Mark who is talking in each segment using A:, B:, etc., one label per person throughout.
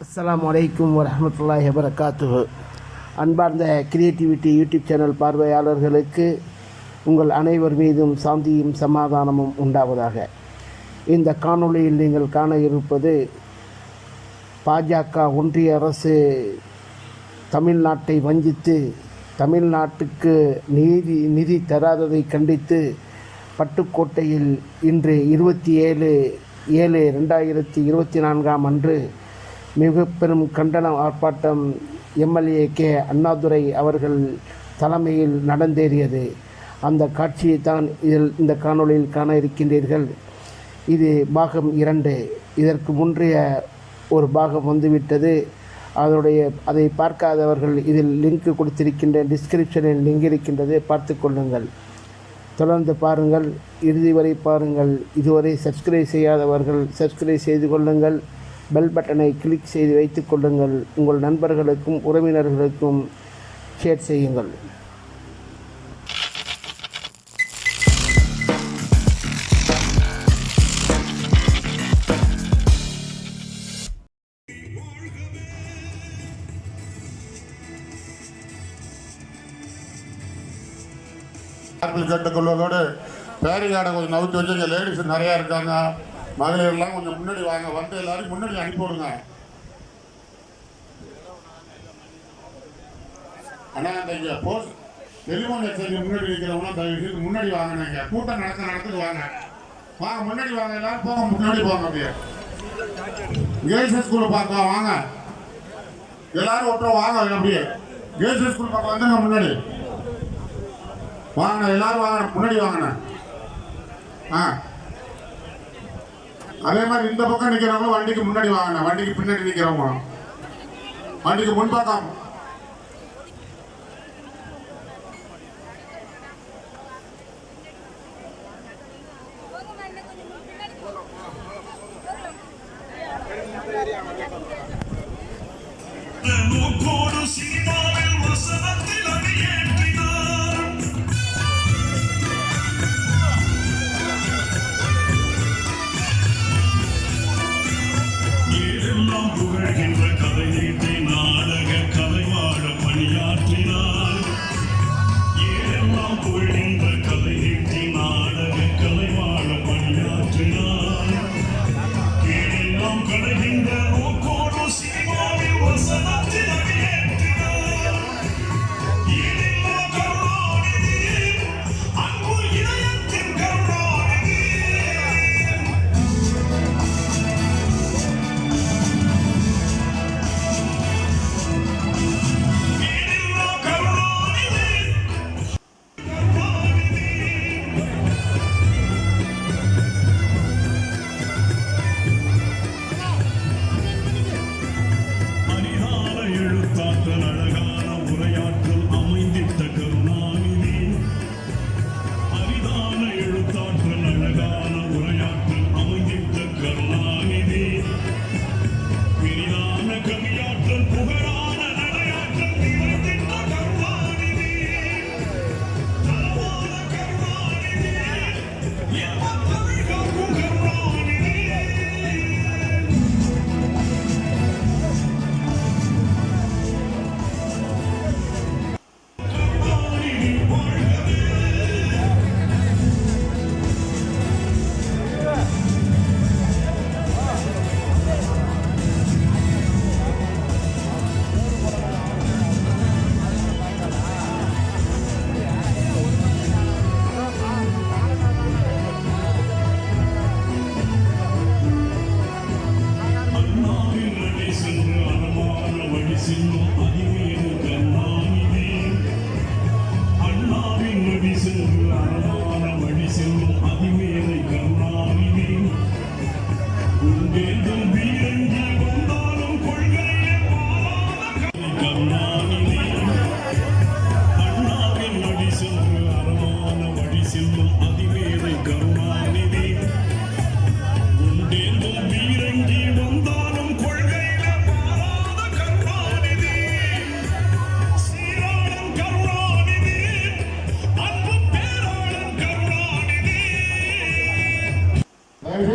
A: அஸ்லாம் அலைக்கும் வரஹ்மத்துல்லாஹி வரகாத்து அன்பார்ந்த கிரியேட்டிவிட்டி யூடியூப் சேனல் பார்வையாளர்களுக்கு உங்கள் அனைவர் மீதும் சாந்தியும் சமாதானமும் உண்டாவதாக. இந்த காணொளியில் நீங்கள் காண இருப்பது பாஜக ஒன்றிய அரசு தமிழ்நாட்டை வஞ்சித்து தமிழ்நாட்டுக்கு நீதி நிதி தராததை கண்டித்து பட்டுக்கோட்டையில் இன்று இருபத்தி ஏழு ஏழு ரெண்டாயிரத்தி இருபத்தி நான்காம் அன்று மிக பெரும் கண்டன ஆர்ப்பாட்டம் எம்எல்ஏ கே. அண்ணாதுரை அவர்கள் தலைமையில் நடந்தேறியது. அந்த காட்சியை தான் இதில் இந்த காணொளியில் காண இருக்கின்றீர்கள். இது பாகம் இரண்டு. இதற்கு முன்றைய ஒரு பாகம் வந்துவிட்டது. அதனுடைய அதை பார்க்காதவர்கள் இதில் லிங்க் கொடுத்திருக்கின்ற டிஸ்கிரிப்ஷனில் லிங்க் இருக்கின்றது. பார்த்து கொள்ளுங்கள். தொடர்ந்து பாருங்கள். இறுதி வரை பாருங்கள். இதுவரை சப்ஸ்கிரைப் செய்யாதவர்கள் சப்ஸ்கிரைப் செய்து கொள்ளுங்கள். பெல் பட்டனை கிளிக் செய்து வைத்துக் கொள்ளுங்கள். உங்கள் நண்பர்களுக்கும் உறவினர்களுக்கும் ஷேர் செய்யுங்கள்.
B: கேட்டுக்கொள்வதோடு பேரிகார்டை கொஞ்சம் நவுத்து வச்சு லேடிஸ் நிறையா இருக்காங்க. மகளிர்லாம் கொஞ்சம் முன்னாடி வாங்க வந்து எல்லாரும் முன்னாடி அனுப்பி விடுங்க. அண்ணா இந்த இங்கே போஸ் டெலிஃபோன் எக்ஸ்சேஞ்ச் முன்னாடி நிற்கிறவங்க தயவு செய்து முன்னாடி வாங்கினாங்க கூட்டம் நடக்க நடத்துக்கு வாங்க. வாங்க முன்னாடி வாங்க எல்லாரும் போங்க முன்னாடி போங்க அப்படியே. கேர்ள்ஸ் ஸ்கூலில் பார்க்க வாங்க. எல்லாரும் ஒட்டுறோம் வாங்க அப்படியே. கேர்ள்ஸ் ஸ்கூல் பக்கம் வந்துங்க முன்னாடி. வாங்க எல்லாரும் வாங்க முன்னாடி வாங்கினேன் ஆ. அதே மாதிரி இந்த பக்கம் நிற்கிறவங்க வண்டிக்கு முன்னாடி வாங்கண்ணே. வண்டிக்கு பின்னாடி நிற்கிறவங்க வண்டிக்கு முன்பக்கம்
C: மூக்கோடு சினிமாவில் வசனத்தில் அடியேற்றினார்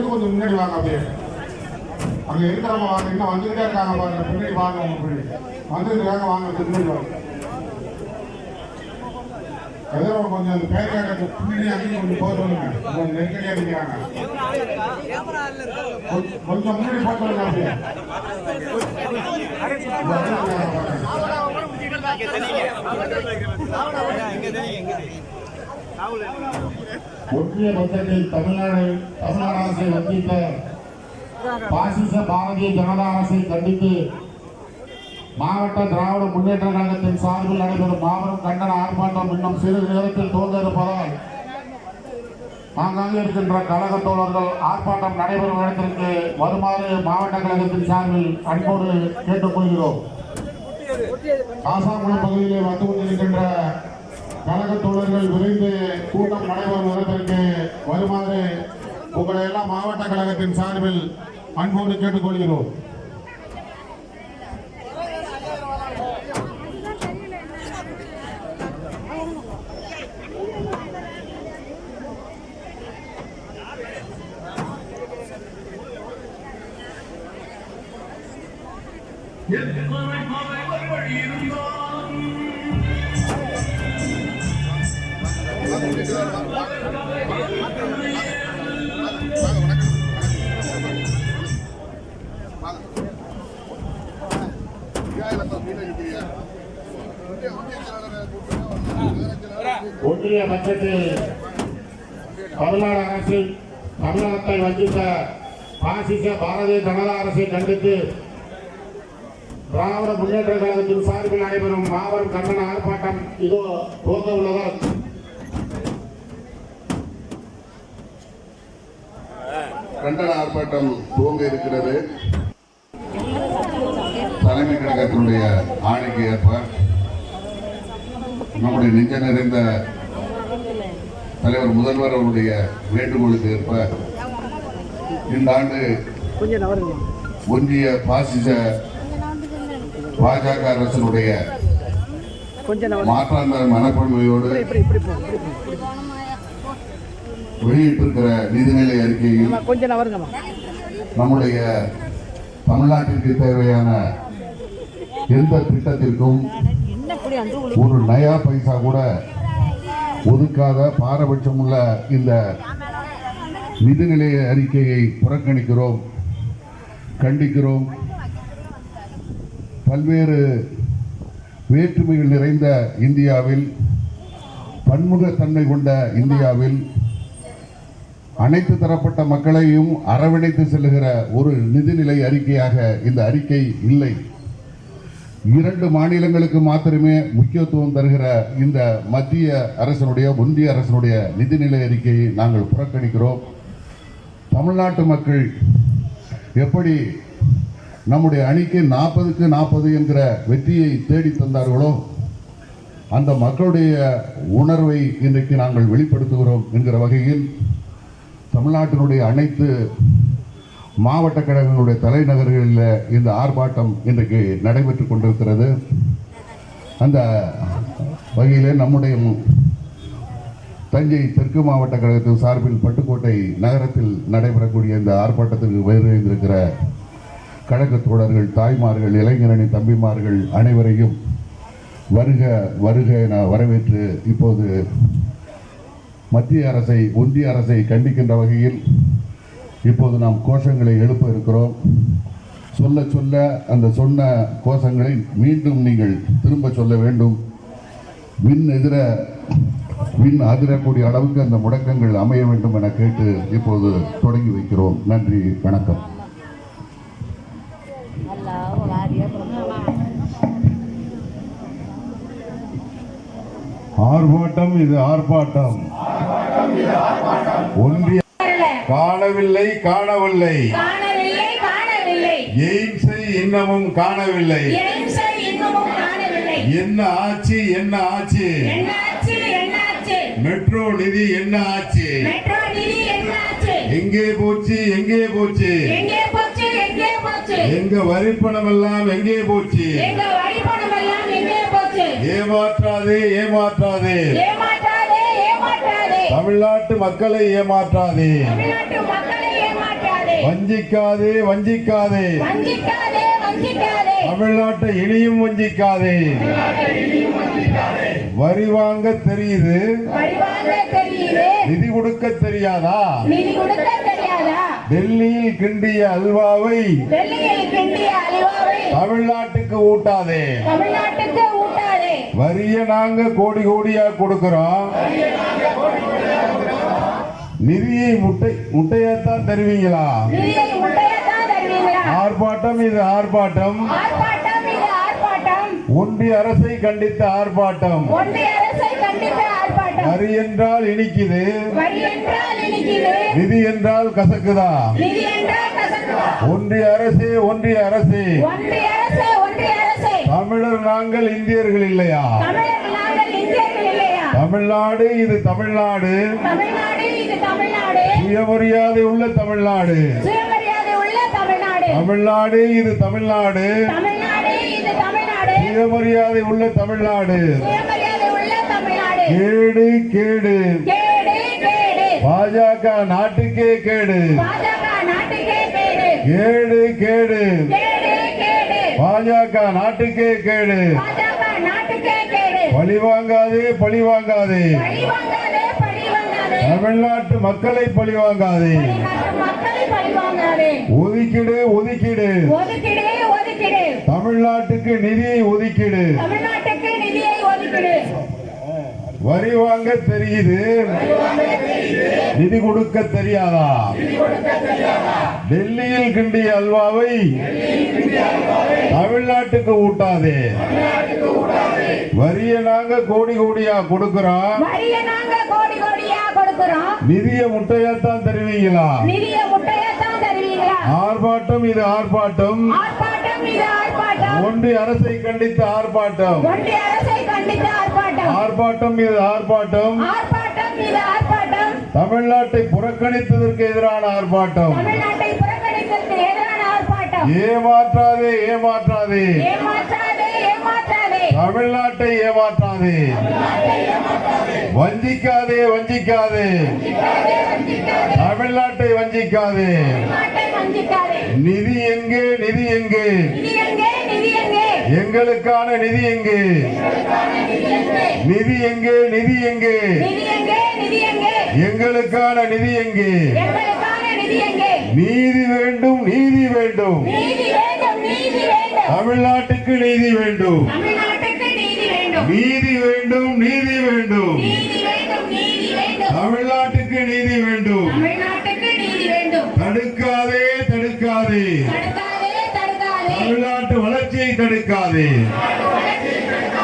C: கொஞ்சம் முன்னாடி வாங்க அப்படியே
B: அங்கே இருக்கிறவங்க வாங்க இன்னும் வந்துக்கிட்டே இருக்காங்க பாருங்க முன்னாடி வாங்க உங்க பிள்ளை வந்துருக்காங்க வாங்க முன்னாடி கதிரவன் கொஞ்சம் அந்த பேச்சாட்டத்தை கேட்க பின்னாடி அங்கேயும் கொஞ்சம் போட்டுருங்க கொஞ்சம் நெருக்கடியாக இருக்கிறாங்க கொஞ்சம் முன்னாடி போட்டுருங்க சொல்லுங்க அப்படியே ஒன்றிய பட்ஜெட்டில் தமிழ்நாடு தமிழ்நாடு அரசை வந்தித்த பாசிச பாரதிய ஜனதா அரசை கண்டித்து மாவட்ட திராவிட முன்னேற்ற கழகத்தின் சார்பில் நடைபெறும் மாபெரும் கண்டன ஆர்ப்பாட்டம் இன்னும் சிறிது நேரத்தில் துவங்க இருப்பதால் ஆங்காங்கே இருக்கின்ற கழக தோழர்கள் ஆர்ப்பாட்டம் நடைபெறும் இடத்திற்கு வருமாறு மாவட்ட கழகத்தின் சார்பில் அன்போடு கேட்டுக்கொள்கிறோம். ஆசாங்குளம் பகுதியிலே வந்து கொண்டிருக்கின்ற கழக தோழர்கள் விரைந்து கூட்டம் நடைபெறும் இடத்திற்கு வருமாறு உங்களை எல்லாம் மாவட்ட கழகத்தின் சார்பில் அன்போடு கேட்டுக்கொள்கிறோம். ஒன்றிய பட்ஜெட்டில் தமிழ்நாடு அரசு தமிழகத்தை வஞ்சித்த பாசிச பாரதிய ஜனதா அரசை கண்டித்து திராவிட முன்னேற்ற கழகத்தின் சார்பில் நடைபெறும் மாபெரும் கண்டன ஆர்ப்பாட்டம் இதோ துவங்க உள்ளதால்
D: கண்டன ஆர்ப்பாட்டம் துவங்க இருக்கிறது. தலைமை கழகத்தினுடைய ஆணைக்கு ஏற்ப நம்முடைய நெஞ்ச நிறைந்த தலைவர் முதல்வர் அவருடைய வேண்டுகோளுக்கு ஏற்ப இந்த ஆண்டு ஒன்றிய பாசிச பாஜக அரசினுடைய மாற்றாந்த மனப்பான்மையோடு வெளியிட்டிருக்கிற நிதிநிலை அறிக்கையில் நம்முடைய தமிழ்நாட்டிற்கு தேவையான எந்த திட்டத்திற்கும் ஒரு நயா பைசா கூட ஒதுக்காத பாரபட்சம் உள்ள இந்த நிதிநிலை அறிக்கையை புறக்கணிக்கிறோம் கண்டிக்கிறோம். பல்வேறு வேற்றுமைகள் நிறைந்த இந்தியாவில் பன்முகத்தன்மை கொண்ட இந்தியாவில் அனைத்து தரப்பட்ட மக்களையும் அரவணைத்து செல்லுகிற ஒரு நிதிநிலை அறிக்கையாக இந்த அறிக்கை இல்லை. இரண்டு மாநிலங்களுக்கு மாத்திரமே முக்கியத்துவம் தருகிற இந்த மத்திய அரசனுடைய ஒன்றிய அரசனுடைய நிதிநிலை அறிக்கையை நாங்கள் புறக்கணிக்கிறோம். தமிழ்நாட்டு மக்கள் எப்படி நம்முடைய அணிக்கு நாற்பதுக்கு நாற்பது என்கிற வெற்றியை தேடி தந்தார்களோ அந்த மக்களுடைய உணர்வை இன்றைக்கு நாங்கள் வெளிப்படுத்துகிறோம் என்கிற வகையில் தமிழ்நாட்டினுடைய அனைத்து மாவட்ட கழகங்களுடைய தலைநகர்களில் இந்த ஆர்ப்பாட்டம் இன்றைக்கு நடைபெற்று கொண்டிருக்கிறது. அந்த வகையிலே நம்முடைய தஞ்சை தெற்கு மாவட்ட கழகத்தின் சார்பில் பட்டுக்கோட்டை நகரத்தில் நடைபெறக்கூடிய இந்த ஆர்ப்பாட்டத்திற்கு வருகின்றிருக்கிற கழக தோழர்கள் தாய்மார்கள் இளைஞரணி தம்பிமார்கள் அனைவரையும் வருக வருக என வரவேற்று இப்போது மத்திய அரசை ஒன்றிய அரசை கண்டிக்கின்ற வகையில் இப்போது நாம் கோஷங்களை எழுப்ப இருக்கிறோம். சொல்ல சொல்ல அந்த சொன்ன கோஷங்களை மீண்டும் நீங்கள் திரும்ப சொல்ல வேண்டும். விண் எதிர விண் அதிரக்கூடிய அளவுக்கு அந்த முடக்கங்கள் அமைய வேண்டும் என கேட்டு இப்போது தொடங்கி வைக்கிறோம். நன்றி வணக்கம். ஆர்ப்பாட்டம் இது ஆர்ப்பாட்டம். ஒன்றிய காணவில்லை காணவில்லை. எய்ம்ஸை இன்னமும் காணவில்லை. என்ன ஆச்சு என்ன ஆச்சு? மெட்ரோ நிதி என்ன ஆச்சு? எங்கே போச்சு எங்கே போச்சு?
E: எங்கே எங்க
D: வரிப்பணம் எல்லாம் எங்கே போச்சு? ஏமாற்றாதே. ஏமாற்றாதே தமிழ்நாட்டு மக்களை ஏமாற்றாதே.
F: வஞ்சிக்காதே வஞ்சிக்காதே. தமிழ்நாட்டை இனியும் வஞ்சிக்காதே. வரி வாங்க தெரியுது. நிதி கொடுக்க தெரியாதா? டெல்லியில் கிண்டிய அல்வாவை தமிழ்நாட்டுக்கு ஊட்டாதே. வரிய நாங்க கோடி கோடியா கொடுக்கிறோம். நிதியை முட்டை முட்டையாத்தான் தருவீங்களா? ஆர்ப்பாட்டம் இது ஆர்ப்பாட்டம். ஒன்றிய அரசை கண்டித்த ஆர்ப்பாட்டம். வரி என்றால் இனிக்குது. நிதி என்றால் கசக்குதா? ஒன்றிய அரசே ஒன்றிய அரசே. தமிழர் நாங்கள் இந்தியர்கள் இல்லையா? தமிழ்நாடு இது தமிழ்நாடு சுயமரியாதை உள்ள தமிழ்நாடு.
E: தமிழ்நாடு.
F: இது தமிழ்நாடு. சுயமரியாதை உள்ள தமிழ்நாடு. கேடு கேடு. பாஜக நாட்டுக்கே கேடு.
E: கேடு.
F: கேடு பாஜக நாட்டுக்கே கேடு. பழி வாங்காதே பழி வாங்காதே தமிழ்நாட்டு மக்களை பழி வாங்காதே.
E: தமிழ்நாட்டு மக்களை பழி வாங்காதே.
F: ஒதுக்கிடு ஒதுக்கிடு. தமிழ்நாட்டுக்கு நிதியை ஒதுக்கிடு. வரி வாங்க தெரியுது. நிதி கொடுக்க தெரியாதா? டெல்லியில் கிண்டிய அல்வாவை தமிழ்நாட்டுக்கு ஊட்டாதே. வரிய நாங்க கோடி கோடியா கொடுக்கிறோம்.
E: கொடுக்கிறோம்
F: நிதிய முட்டையாத்தான் தருவீங்களா?
E: நிதிய முட்டையத்தான் தருவீங்களா?
F: ஆர்ப்பாட்டம் இது ஆர்ப்பாட்டம்.
E: ஆர்ப்பாட்டம் இது ஆர்ப்பாட்டம்.
F: ஒன்றிய அரசை கண்டித்த ஆர்ப்பாட்டம்.
E: ஒன்றிய அரசை கண்டித்த ஆர்ப்பாட்டம்.
F: ஆர்ப்பாட்டம் இது ஆர்ப்பாட்டம்.
E: ஆர்ப்பாட்டம் இது ஆர்ப்பாட்டம்.
F: தமிழ்நாட்டை புறக்கணித்ததற்கு எதிரான ஆர்ப்பாட்டம்.
E: தமிழ்நாட்டை புறக்கணித்ததற்கு எதிரான ஆர்ப்பாட்டம்.
F: ஏமாற்றாதே ஏமாற்றாதே.
E: ஏமாற்றாதே ஏமாற்றாதே
F: தமிழ்நாட்டை ஏமாற்றாதே. வஞ்சிக்காதே வஞ்சிக்காதே. தமிழ்நாட்டை வஞ்சிக்காதே. நிதி எங்கே நிதி எங்கே? எங்களுக்கான நிதி எங்கே? நிதி எங்கே நிதி எங்கே? எங்களுக்கான நிதி எங்கே?
E: நிதி
F: வேண்டும் நீதி வேண்டும். தமிழ்நாட்டுக்கு நீதி வேண்டும்.
E: நீதி வேண்டும்
F: நீதி வேண்டும். தமிழ்நாட்டுக்கு நீதி வேண்டும். தடுக்காதே தடுக்காதே. தமிழ்நாட்டு வளர்ச்சியை தடுக்காதே.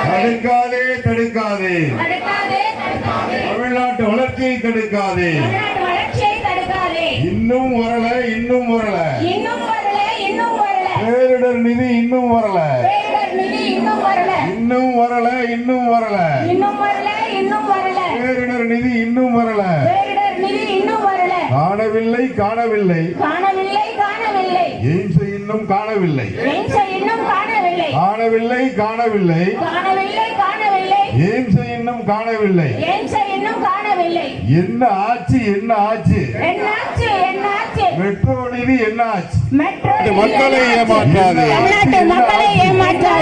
F: தடுக்காதே தடுக்காதே.
E: தடுக்காதே தடுக்காதே.
F: தமிழ்நாட்டு வளர்ச்சியை தடுக்காதே.
E: தமிழ்நாட்டு வளர்ச்சியை தடுக்காதே.
F: இன்னும் வரல இன்னும் வரல
E: இன்னும் வரல இன்னும் வரல
F: பேரிடர் நிதி இன்னும் வரல.
E: இன்னும் வரல.
F: இன்னும் வரல பேரிடர் நிதி இன்னும் வரல. காணவில்லை காணவில்லை. எய்ம்ஸ் இன்னும் காணவில்லை.
E: காணவில்லை.
F: காணவில்லை எய்ம்ஸ் இன்னும் காணவில்லை.
E: இன்னும் காணவில்லை.
F: என்ன ஆச்சு என்ன ஆச்சு?
E: என்னாச்சு
F: மெட்ரோ நிதி என்ன ஆச்சு மக்களை ஏமாற்றாதே.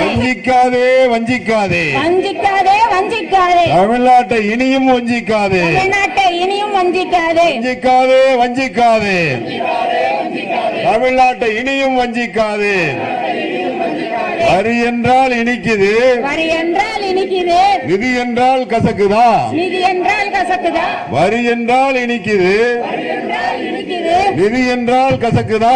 F: வஞ்சிக்காதே வஞ்சிக்காதே.
E: வஞ்சிக்காதே வஞ்சிக்காதே.
F: தமிழ்நாட்டை இனியும் வஞ்சிக்காதே.
E: தமிழ்நாட்டை இனியும் வஞ்சிக்காதே.
F: வஞ்சிக்காதே வஞ்சிக்காதே. தமிழ்நாட்டை இனியும் வஞ்சிக்காதே. வரி என்றால் இனிக்குது.
E: வரி என்றால் இனிக்குது.
F: நிதி என்றால் கசக்குதா?
E: நிதி என்றால் கசக்குதா?
F: வரி என்றால் இனிக்குது. நிதி என்றால் கசக்குதா?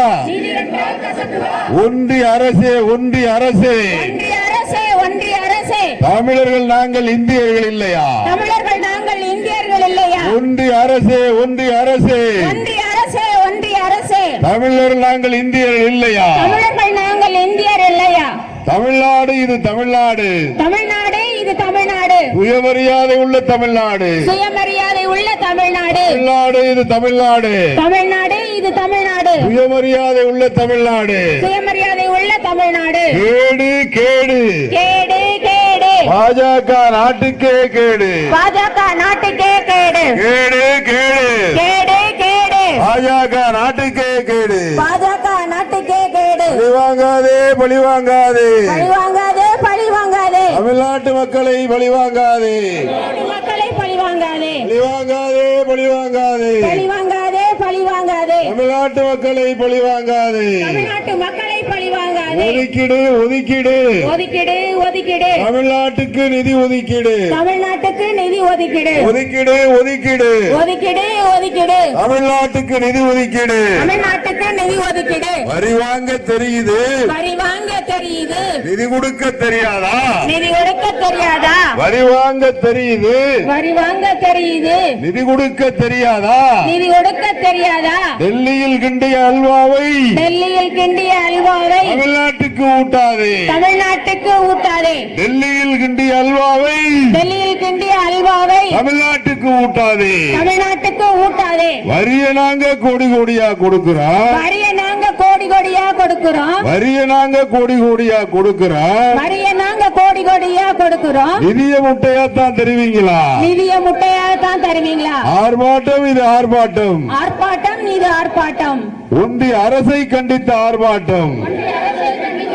F: ஒன்றிய அரசே ஒன்றிய அரசே.
E: ஒன்றிய அரசே ஒன்றிய அரசே.
F: தமிழர்கள் நாங்கள் இந்தியர்கள் இல்லையா?
E: தமிழர்கள் நாங்கள் இந்தியர்கள் இல்லையா?
F: ஒன்றிய அரசே ஒன்றிய அரசே.
E: ஒன்றிய அரசே ஒன்றிய அரசே.
F: தமிழர்கள் நாங்கள் இந்தியர்கள் இல்லையா?
E: தமிழர்கள் நாங்கள் இந்தியர் இல்லையா?
F: தமிழ்நாடு இது தமிழ்நாடு.
E: தமிழ்நாடு இது தமிழ்நாடு.
F: சுயமரியாதை உள்ள தமிழ்நாடு.
E: சுயமரியாதை உள்ள தமிழ்நாடு.
F: தமிழ்நாடு இது தமிழ்நாடு.
E: தமிழ்நாடு இது தமிழ்நாடு.
F: சுயமரியாதை உள்ள தமிழ்நாடு.
E: சுயமரியாதை உள்ள தமிழ்நாடு.
F: கேடு கேடு.
E: கேடு கேடு.
F: பாஜக நாட்டுக்கே கேடு.
E: பாஜக நாட்டுக்கே கேடு.
F: கேடு கேடு.
E: கேடு கேடு.
F: பாஜக நாட்டுக்கே கேடு.
E: பாஜக நாட்டுக்கே கேடு.
F: பழி வாங்காதே பழி வாங்காதே.
E: பழி வாங்காதே பழி வாங்காதே.
F: தமிழ்நாட்டு மக்களை பழி வாங்காதே.
E: மக்களை பழி வாங்காதே
F: பழி வாங்காதே பழி வாங்காதே
E: பழி வாங்காதே பழி வாங்காதே
F: தமிழ்நாட்டு மக்களை பழி வாங்காதே
E: தமிழ்நாட்டு மக்களை பழி வாங்காதே
F: ஒதுக்கீடு ஒதுக்கீடு.
E: ஒதுக்கீடு ஒதுக்கீடு.
F: தமிழ்நாட்டுக்கு நிதி ஒதுக்கீடு.
E: தமிழ்நாட்டுக்கு நிதி ஒதுக்கீடு.
F: ஒதுக்கீடு ஒதுக்கீடு.
E: ஒதுக்கீடு ஒதுக்கீடு.
F: தமிழ்நாட்டுக்கு நிதி ஒதுக்கீடு.
E: தமிழ்நாட்டுக்கு நிதி ஒதுக்கீடு.
F: வரி வாங்க தெரியுது.
E: வரி வாங்க தெரியுது.
F: நிதி கொடுக்க தெரியாதா?
E: நிதி கொடுக்க தெரியாதா?
F: வரி வாங்க தெரியுது.
E: வரி வாங்க தெரியுது.
F: நிதி கொடுக்க தெரியாதா?
E: நிதி கொடுக்க தெரியாதா?
F: டெல்லியில் கிண்டிய அல்வாவை
E: டெல்லியில் கிண்டிய அல்வாவை
F: தமிழ்நாட்டுக்கு ஊட்டாதே.
E: தமிழ்நாட்டுக்கு ஊட்டாதே.
F: டெல்லியில் கிண்டிய அல்வாவை
E: டெல்லியில் கிண்டிய அல்வாவை
F: தமிழ்நாட்டுக்கு ஊட்டாதே.
E: தமிழ்நாட்டுக்கு ஊட்டாதே.
F: வரிய நாங்க கோடி கோடியா கொடுக்கிறோம்.
E: வரிய கோடியா கொடுக்கிறோம்.
F: வரிய நாங்க கோடி கோடியா கொடுக்கிறோம்.
E: வரிய நாங்க கோடி கோடியா கொடுக்கிறோம்.
F: நிதிய முட்டையா தான் தெரிவிங்களா?
E: நிதிய முட்டையா தான் தருவீங்களா?
F: ஆர்ப்பாட்டம் இது ஆர்ப்பாட்டம்.
E: ஆர்ப்பாட்டம் இது ஆர்ப்பாட்டம்.
F: ஒன்றிய அரசை கண்டித்த ஆர்ப்பாட்டம்.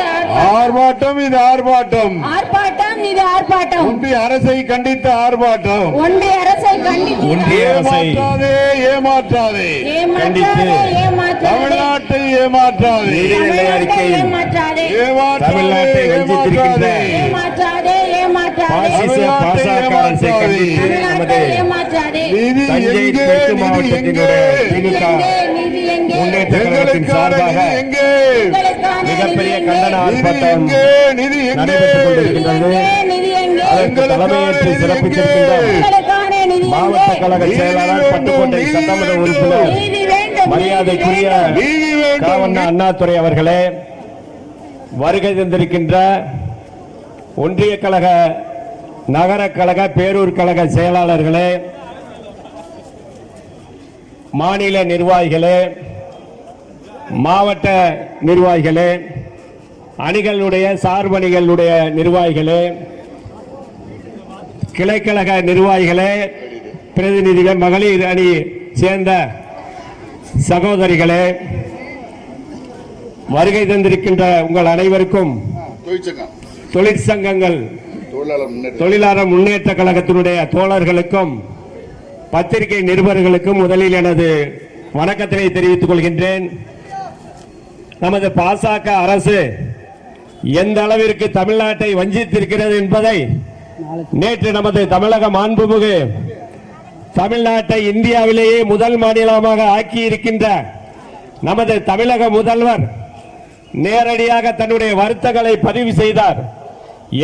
F: ஆர்ப்பாட்டம் இது ஆர்ப்பாட்டம்
E: ஆர்ப்பாட்டம். இது ஆர்ப்பாட்டம்.
F: ஒன்றிய அரசை கண்டித்த ஆர்ப்பாட்டம்.
E: ஒன்றிய அரசை கண்டித்து
F: ஏமாற்றாதே ஏமாற்றாதே.
E: ஏமாற்றாதே ஏமாற்றாதே.
F: தமிழ்நாட்டை ஏமாற்றாதே.
E: தமிழ்நாட்டை ஏமாற்றாதே.
F: ஏமாற்றாதே
G: தமிழ்நாட்டை வஞ்சித்திருக்கின்ற
F: ஏமாற்றாதே
E: ஏமாற்றாதே ஏமாற்றாதே.
G: பாசிச பாசக அரசை கண்டித்து நமது
E: தமிழ்நாட்டை ஏமாற்றாதே.
F: நிதி
G: தஞ்சை தெற்கு
F: நிதி
G: மாவட்டத்தினுடைய திமுக முன்னேற்ற கழகத்தின் சார்பாக மிகப்பெரிய கண்டன ஆர்ப்பாட்டம் நடைபெற்றுக் கொண்டிருக்கின்றது. அதற்கு தலைமையேற்று சிறப்பித்திருக்கின்ற மாவட்ட கழக செயலாளர் பட்டுக்கோட்டை சட்டமன்ற உறுப்பினர் மரியாதைக்குரிய காவண்ணா அண்ணாதுரை அவர்களே வருகை தந்திருக்கின்ற ஒன்றிய கழக நகர கழக பேரூர் கழக செயலாளர்களே மாநில நிர்வாகிகளே மாவட்ட நிர்வாகிகளே அணிகளுடைய சார்பணிகளுடைய நிர்வாகிகளே கிளைக்கழக நிர்வாகிகளே பிரதிநிதிகள் மகளிர் அணி சேர்ந்த சகோதரிகளே வருகை தந்திருக்கின்ற உங்கள் அனைவருக்கும் தொழிற்சங்கங்கள்
D: தொழிலாளர் முன்னேற்ற
G: கழகத்தினுடைய தோழர்களுக்கும் பத்திரிகை நிருபர்களுக்கும் முதலில் எனது வணக்கத்தினை தெரிவித்துக் கொள்கின்றேன். நமது பாசக அரசு எந்த அளவிற்கு தமிழ்நாட்டை வஞ்சித்திருக்கிறது என்பதை நேற்று நமது தமிழக மாண்புமிகு தமிழ்நாட்டை இந்தியாவிலேயே முதல் மாநிலமாக ஆக்கி இருக்கின்ற நமது தமிழக முதல்வர் நேரடியாக தன்னுடைய வருத்தங்களை பதிவு செய்தார்.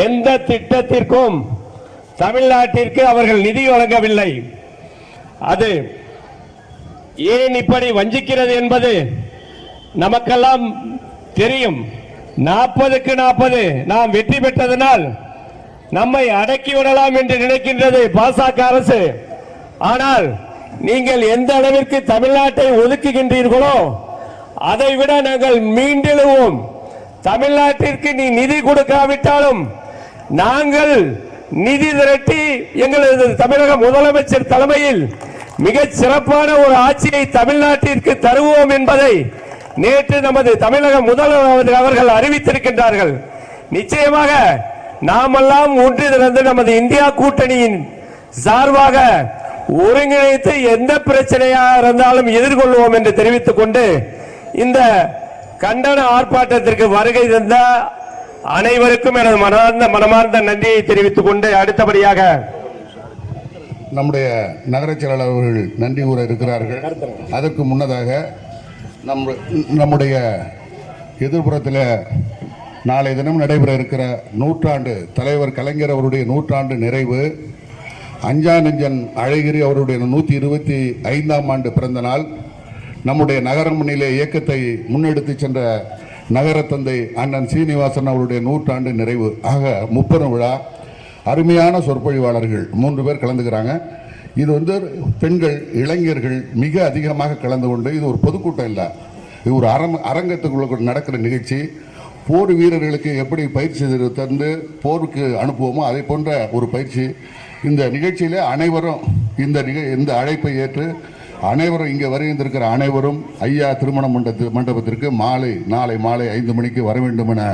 G: எந்த திட்டத்திற்கும் தமிழ்நாட்டிற்கு அவர்கள் நிதி வழங்கவில்லை. அது ஏன் இப்படி வஞ்சிக்கிறது என்பது நமக்கெல்லாம் தெரியும். நாற்பதுக்கு நாற்பது நாம் வெற்றி பெற்றதனால் நம்மை அடக்கி விடலாம் என்று நினைக்கின்றது பாசக அரசு. ஆனால் நீங்கள் எந்த அளவிற்கு தமிழ்நாட்டை ஒதுக்குகின்றீர்களோ அதை விட நாங்கள் மீண்டெழுவோம். தமிழ்நாட்டிற்கு நீ நிதி கொடுக்காவிட்டாலும் நாங்கள் நிதி திரட்டி எங்களது தமிழக முதலமைச்சர் தலைமையில் மிக சிறப்பான ஒரு ஆட்சியை தமிழ்நாட்டிற்கு தருவோம் என்பதை நேற்று நமது தமிழக முதல்வர் அவர்கள் அறிவித்திருக்கின்றார்கள். நிச்சயமாக நாமெல்லாம் ஒன்று திறந்து நமது இந்தியா கூட்டணியின் சார்பாக ஒருங்கிணைத்து எந்த பிரச்சனையாக இருந்தாலும் எதிர்கொள்வோம் என்று தெரிவித்துக் கொண்டு இந்த கண்டன ஆர்ப்பாட்டத்திற்கு வருகை தந்த அனைவருக்கும் எனது மனார்ந்த மனமார்ந்த நன்றியை தெரிவித்துக் கொண்டு அடுத்தபடியாக
D: நம்முடைய நகரச் செயலாளர் அவர்கள் நன்றி கூற இருக்கிறார்கள். அதற்கு முன்னதாக நம்ம நம்முடைய எதிர்ப்புறத்தில் நாளை தினம் நடைபெற இருக்கிற நூற்றாண்டு தலைவர் கலைஞர் அவருடைய நூற்றாண்டு நிறைவு அஞ்சா நெஞ்சன் அழகிரி அவருடைய நூற்றி இருபத்தி ஐந்தாம் ஆண்டு பிறந்த நாள் நம்முடைய நகரம் முன்னிலை இயக்கத்தை முன்னெடுத்து சென்ற நகர தந்தை அண்ணன் சீனிவாசன் அவருடைய நூற்றாண்டு நிறைவு ஆக முப்பெரும் விழா. அருமையான சொற்பொழிவாளர்கள் மூன்று பேர் கலந்துக்கிறாங்க. இது வந்து பெண்கள் இளைஞர்கள் மிக அதிகமாக கலந்து கொண்டு இது ஒரு பொதுக்கூட்டம் இல்லை. இது ஒரு அரம் அரங்கத்துக்குள்ள நடக்கிற நிகழ்ச்சி. போர் வீரர்களுக்கு எப்படி பயிற்சி தந்து போருக்கு அனுப்புவோமோ அதை போன்ற ஒரு பயிற்சி. இந்த நிகழ்ச்சியிலே அனைவரும் இந்த நிக இந்த அழைப்பை ஏற்று அனைவரும் இங்கே வருகின்றிருக்கிற அனைவரும் ஐயா திருமண மண்டபத்து மண்டபத்திற்கு மாலை நாளை மாலை ஐந்து மணிக்கு வர வேண்டும் என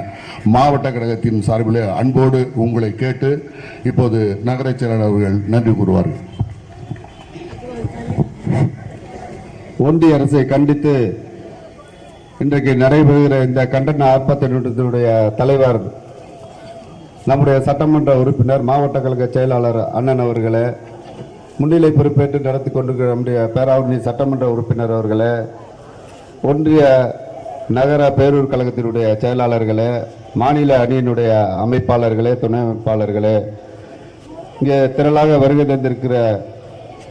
D: மாவட்ட கழகத்தின் சார்பில் அன்போடு உங்களை கேட்டு இப்போது நகரச் செயலாளர் அவர்கள் நன்றி கூறுவார்கள்.
H: ஒன்றிய அரசை கண்டித்து இன்றைக்கு நடைபெறுகிற இந்த கண்டன ஆர்ப்பாட்டத்தினுடைய தலைவர் நம்முடைய சட்டமன்ற உறுப்பினர் மாவட்ட கழக செயலாளர் அண்ணன் அவர்களே முன்னிலை பொறுப்பேற்று நடத்தி கொண்டிருக்கிற நம்முடைய பேராவணி சட்டமன்ற உறுப்பினர் அவர்களே ஒன்றிய நகர பேரூர் கழகத்தினுடைய செயலாளர்களே மாநில அணியினுடைய அமைப்பாளர்களே துணை அமைப்பாளர்களே இங்கே திரளாக வருகை தந்திருக்கிற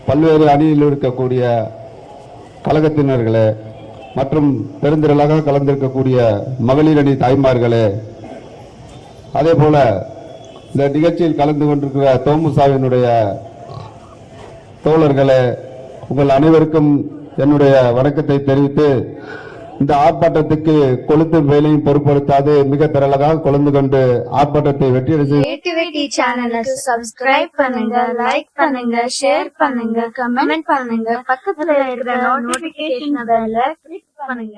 H: பல்வேறு அணியில் இருக்கக்கூடிய கழகத்தினர்களே மற்றும் பெருந்திரளாக கலந்திருக்கக்கூடிய மகளிர் அணி தாய்மார்களே அதே போல இந்த நிகழ்ச்சியில் கலந்து கொண்டிருக்கிற தோமுசாவினுடைய தோழர்களே உங்கள் அனைவருக்கும் என்னுடைய வணக்கத்தை தெரிவித்து இந்த ஆர்ப்பாட்டத்துக்கு கொளுத்தும் வேலையும் பொருட்படுத்தாது மிக திரளாக கொழுந்து கொண்டு ஆர்ப்பாட்டத்தை
I: வெற்றி சப்ஸ்கிரைப் பண்ணுங்க லைக் பண்ணுங்க ஷேர் பண்ணுங்க கமெண்ட் பண்ணுங்க பக்கத்துல இருக்கிற நோட்டிபிகேஷன் பெல்ல கிளிக் பண்ணுங்க.